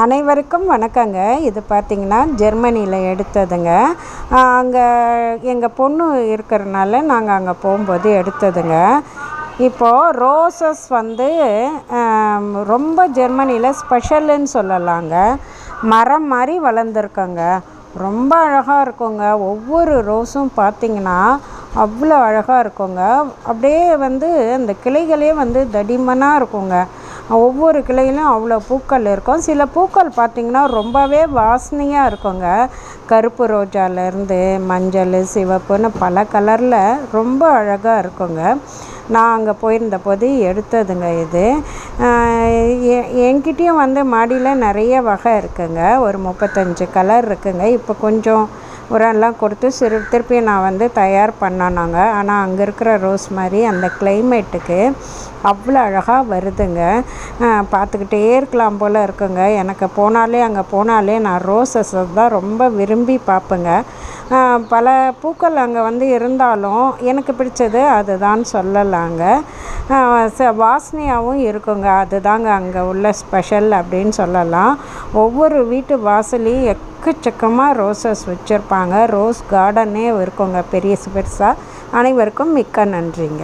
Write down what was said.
அனைவருக்கும் வணக்கங்க. இது பார்த்திங்கன்னா ஜெர்மனியில் எடுத்ததுங்க. அங்கே எங்கள் பொண்ணு இருக்கிறனால நாங்கள் அங்கே போகும்போது எடுத்ததுங்க. இப்போது ரோசஸ் வந்து ரொம்ப ஜெர்மனியில் ஸ்பெஷலுன்னு சொல்லலாங்க. மரம் மாதிரி வளர்ந்துருக்கங்க. ரொம்ப அழகாக இருக்குங்க. ஒவ்வொரு ரோஸும் பார்த்திங்கன்னா அவ்வளோ அழகாக இருக்குங்க. அப்படியே வந்து அந்த கிளைகளே வந்து தடிமனாக இருக்குங்க. ஒவ்வொரு கிளையிலும் அவ்வளோ பூக்கள் இருக்கும். சில பூக்கள் பார்த்திங்கன்னா ரொம்பவே வாசனையாக இருக்குங்க. கருப்பு ரோஜாலேருந்து மஞ்சள் சிவப்புன்னு பல கலரில் ரொம்ப அழகாக இருக்குங்க. நான் அங்கே போயிருந்த போது எடுத்ததுங்க இது. எ- என்கிட்டயும் வந்து மாடியில் நிறைய வகை இருக்குங்க. ஒரு முப்பத்தஞ்சு கலர் இருக்குங்க. இப்போ கொஞ்சம் உரம்லாம் கொடுத்து சிறு திருப்பி நான் வந்து தயார் பண்ணனாங்க. ஆனால் அங்கே இருக்கிற ரோஸ் மாதிரி அந்த கிளைமேட்டுக்கு அவ்வளோ அழகாக வருதுங்க. பார்த்துக்கிட்டே இருக்கலாம் போல் இருக்குங்க. எனக்கு போனாலே அங்கே போனாலே நான் ரோசஸ் தான் ரொம்ப விரும்பி பார்ப்பேங்க. பல பூக்கள் அங்கே வந்து இருந்தாலும் எனக்கு பிடிச்சது அதுதான் சொல்லலாங்க. ச வாசனையாகவும் இருக்குங்க. அதுதாங்க அங்கே உள்ள ஸ்பெஷல் அப்படின்னு சொல்லலாம். ஒவ்வொரு வீட்டு வாசலையும் எக்கச்சக்கமாக ரோசஸ் வச்சுருப்பாங்க. ரோஸ் கார்டனே இருக்குங்க பெரிய பெருசாக அனைவருக்கும் மிக்க நன்றிங்க.